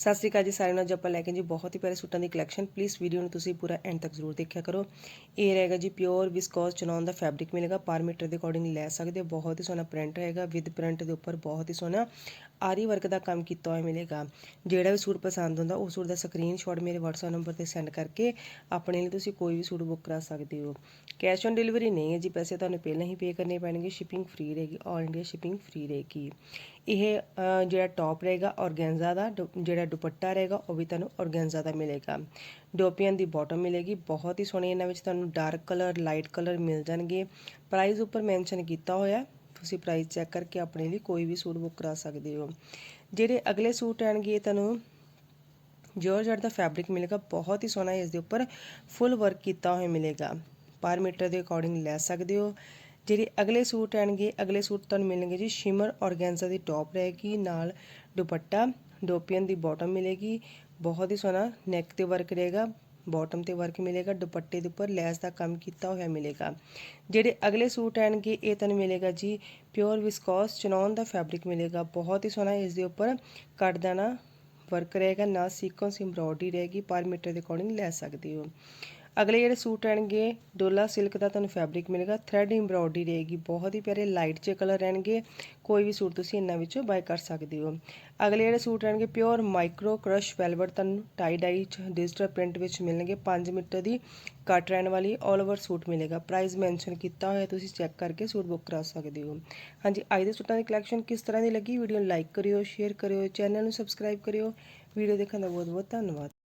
ਸਤਿ ਸ਼੍ਰੀ ਅਕਾਲ ਜੀ ਸਾਰਿਆਂ ਨੂੰ। ਅੱਜ ਆਪਾਂ ਲੈ ਕੇ ਜੀ ਬਹੁਤ ਹੀ ਪਿਆਰੇ ਸੂਟਾਂ ਦੀ ਕਲੈਕਸ਼ਨ ਪਲੀਜ਼ ਵੀਡੀਓ ਨੂੰ ਤੁਸੀਂ ਪੂਰਾ ਐਂਡ ਤੱਕ ਜ਼ਰੂਰ ਦੇਖਿਆ ਕਰੋ। ਇਹ ਰਹੇਗਾ ਜੀ ਪਿਓਰ ਵਿਸਕੋਸ ਚਨੌਨ ਦਾ ਫੈਬਰਿਕ ਮਿਲੇਗਾ। ਪਰ ਮੀਟਰ ਦੇ ਅਕੋਰਡਿੰਗ ਲੈ ਸਕਦੇ ਹੋ। ਬਹੁਤ ਹੀ ਸੋਹਣਾ ਪ੍ਰਿੰਟ ਰਹੇਗਾ। ਵਿਦ ਪ੍ਰਿੰਟ ਦੇ ਉੱਪਰ ਬਹੁਤ ਹੀ ਸੋਹਣਾ ਆਰੀ ਵਰਕ ਦਾ ਕੰਮ ਕੀਤਾ ਹੋਇਆ ਮਿਲੇਗਾ। ਜਿਹੜਾ ਵੀ ਸੂਟ ਪਸੰਦ ਹੁੰਦਾ, ਉਹ ਸੂਟ ਦਾ ਸਕਰੀਨਸ਼ਾਟ ਮੇਰੇ WhatsApp ਨੰਬਰ ਤੇ ਸੈਂਡ ਕਰਕੇ ਆਪਣੇ ਲਈ ਤੁਸੀਂ ਕੋਈ ਵੀ ਸੂਟ ਬੁੱਕ ਕਰਾ ਸਕਦੇ ਹੋ। ਕੈਸ਼ ਔਨ ਡਿਲੀਵਰੀ ਨਹੀਂ ਹੈ ਜੀ। ਪੈਸੇ ਤੁਹਾਨੂੰ ਪਹਿਲਾਂ ਹੀ ਪੇ ਕਰਨੇ ਪੈਣਗੇ। ਸ਼ਿਪਿੰਗ ਫ੍ਰੀ ਰਹੇਗੀ। ਆਲ ਇੰਡੀਆ ਸ਼ਿਪਿੰਗ ਫ੍ਰੀ ਰਹੇਗੀ। ਇਹ ਜਿਹੜਾ ਟੌਪ ਰਹੇਗਾ, ਔਰਗੈਂਜ਼ਾ ਦਾ ਦੁ- ਜਿਹੜਾ ਦੁਪੱਟਾ ਰਹੇਗਾ, ਉਹ ਵੀ ਤੁਹਾਨੂੰ ਔਰਗੈਂਜ਼ਾ ਦਾ ਮਿਲੇਗਾ। ਡੋਪੀਅਨ ਦੀ ਬਾਟਮ ਮਿਲੇਗੀ, ਬਹੁਤ ਹੀ ਸੋਹਣੀ ਇਹਨਾਂ ਵਿੱਚ ਤੁਹਾਨੂੰ ਡਾਰਕ ਕਲਰ ਲਾਈਟ ਕਲਰ ਮਿਲ ਜਾਣਗੇ। ਪ੍ਰਾਈਸ ਉੱਪਰ ਮੈਂਸ਼ਨ ਕੀਤਾ ਹੋਇਆ ਤੁਸੀਂ ਪ੍ਰਾਈਸ ਚੈੱਕ ਕਰਕੇ ਆਪਣੇ ਲਈ ਕੋਈ ਵੀ ਸੂਟ ਬੁੱਕ ਕਰਾ ਸਕਦੇ ਹੋ। ਜਿਹੜੇ ਅਗਲੇ ਸੂਟ ਆਣਗੇ, ਇਹ ਤੁਹਾਨੂੰ ਜੋਰਜਟ ਦਾ ਫੈਬਰਿਕ ਮਿਲੇਗਾ, ਬਹੁਤ ਹੀ ਸੋਹਣਾ ਇਸ ਦੇ ਉੱਪਰ ਫੁੱਲ ਵਰਕ ਕੀਤਾ ਹੋਇਆ ਮਿਲੇਗਾ। ਪਰ ਮੀਟਰ ਦੇ ਅਕੋਰਡਿੰਗ ਲੈ ਸਕਦੇ ਹੋ। ਜਿਹੜੇ ਅਗਲੇ ਸੂਟ ਆਣਗੇ, ਅਗਲੇ ਸੂਟ ਤੁਹਾਨੂੰ ਮਿਲਣਗੇ ਜੀ ਸ਼ਿਮਰ ਔਰਗੈਂਜ਼ਾ ਦੀ ਟੌਪ ਰਹੇਗੀ, ਨਾਲ ਦੁਪੱਟਾ, ਡੋਪੀਅਨ ਦੀ ਬਾਟਮ ਮਿਲੇਗੀ, ਬਹੁਤ ਹੀ ਸੋਹਣਾ ਨੈਕ ਤੇ ਵਰਕ ਰਹੇਗਾ ਬਾਟਮ ਤੇ ਵਰਕ ਮਿਲੇਗਾ, ਦੁਪੱਟੇ ਦੇ ਉੱਪਰ ਲੈਸ ਦਾ ਕੰਮ ਕੀਤਾ ਹੋਇਆ ਮਿਲੇਗਾ। ਜਿਹੜੇ ਅਗਲੇ ਸੂਟ ਆਣਗੇ, ਇਹ ਤੁਹਾਨੂੰ ਮਿਲੇਗਾ ਜੀ ਪਿਓਰ ਵਿਸਕੋਸ ਚਨੌਨ ਦਾ ਫੈਬਰਿਕ ਮਿਲੇਗਾ, ਬਹੁਤ ਹੀ ਸੋਹਣਾ ਇਸ ਦੇ ਉੱਪਰ ਕੱਟ ਦਾਣਾ ਵਰਕ ਰਹੇਗਾ, ਨਾ ਸੀਕੁਐਂਸ ਐਮਬ੍ਰੋਇਡਰੀ ਰਹੇਗੀ, ਪਰ ਮੀਟਰ ਦੇ ਅਕੋਰਡਿੰਗ ਲੈ ਸਕਦੇ ਹੋ। ਅਗਲੇ ਜਿਹੜੇ ਸੂਟ ਆਣਗੇ ਡੋਲਾ ਸਿਲਕ ਦਾ ਤੁਹਾਨੂੰ ਫੈਬਰਿਕ ਮਿਲੇਗਾ ਥ੍ਰੈਡ ਐਮਬ੍ਰੋਇਡਰੀ ਰਹੇਗੀ, ਬਹੁਤ ਹੀ ਪਿਆਰੇ ਲਾਈਟ ਜਿਹੇ ਕਲਰ ਰਹਿਣਗੇ, ਕੋਈ ਵੀ ਸੂਟ ਤੁਸੀਂ ਇਹਨਾਂ ਵਿੱਚੋਂ ਬਾਈ ਕਰ ਸਕਦੇ ਹੋ। ਅਗਲੇ ਜਿਹੜੇ ਸੂਟ ਰਹਿਣਗੇ ਪਿਓਰ ਮਾਈਕਰੋ ਕਰਸ਼ ਵੈਲਵਟ ਤੁਹਾਨੂੰ ਟਾਈ ਡਾਈ ਚ ਡਿਜੀਟਲ ਪ੍ਰਿੰਟ ਵਿੱਚ ਮਿਲਣਗੇ 5 ਮੀਟਰ ਦੀ ਕੱਟ ਰਹਿਣ ਵਾਲੀ 올 ਓਵਰ ਸੂਟ ਮਿਲੇਗਾ। ਪ੍ਰਾਈਸ ਮੈਂਸ਼ਨ ਕੀਤਾ ਹੋਇਆ, ਤੁਸੀਂ ਚੈੱਕ ਕਰਕੇ ਸੂਟ ਬੁੱਕ ਕਰਾ ਸਕਦੇ ਹੋ। ਹਾਂਜੀ, ਅੱਜ ਦੇ ਸੂਟਾਂ ਦੀ ਕਲੈਕਸ਼ਨ ਕਿਸ ਤਰ੍ਹਾਂ ਦੀ ਲੱਗੀ? ਵੀਡੀਓ ਨੂੰ ਲਾਈਕ ਕਰਿਓ ਸ਼ੇਅਰ ਕਰਿਓ ਚੈਨਲ ਨੂੰ ਸਬਸਕ੍ਰਾਈਬ ਕਰਿਓ। ਵੀਡੀਓ ਦੇਖਣ ਦਾ ਬਹੁਤ ਬਹੁਤ ਧੰਨਵਾਦ।